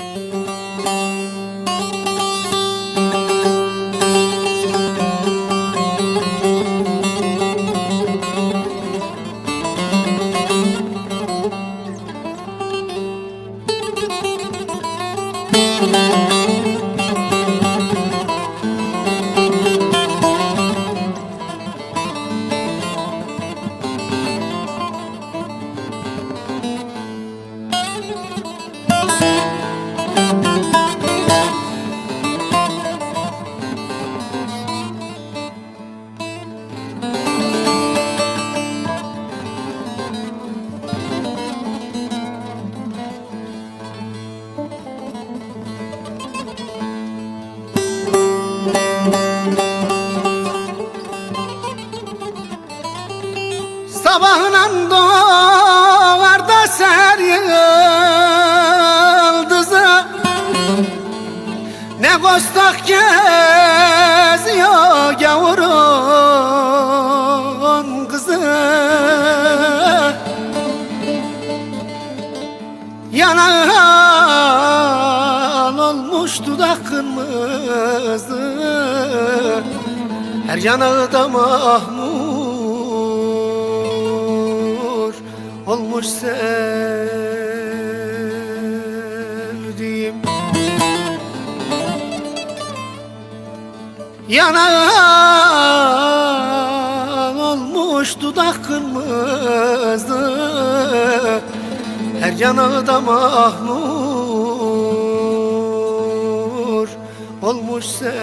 Müzik Sabahın doğar da ser yıldızı. Ne kostak geziyor gavurun olmuş dudak kırmızı Her yanağı da mahmur Olmuş sevdiğim. Yanan olmuş dudak kırmızı Her yanağı da mahmur Olmuş sevdiğim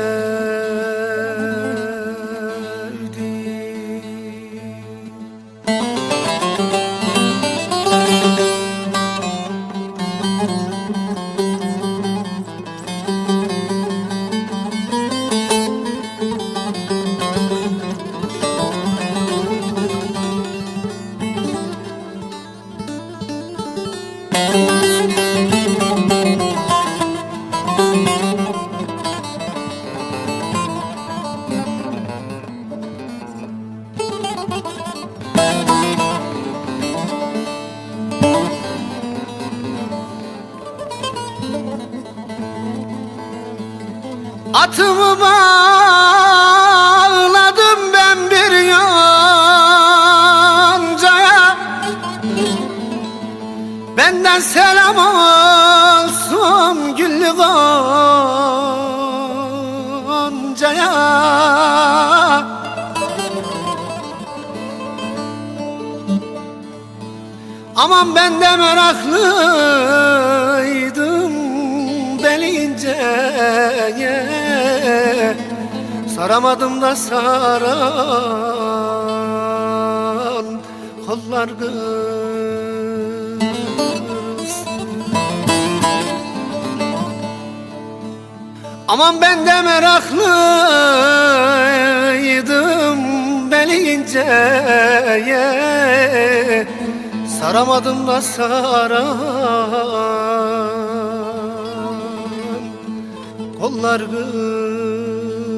Atımı bağladım ben bir yoncaya. Benden selam olsun güllü goncaya. Aman ben de meraklıydım inceye Saramadım da saran kollar kırılsın Aman ben de meraklıydım deli inceye Saramadım da saran Kollar kırılsın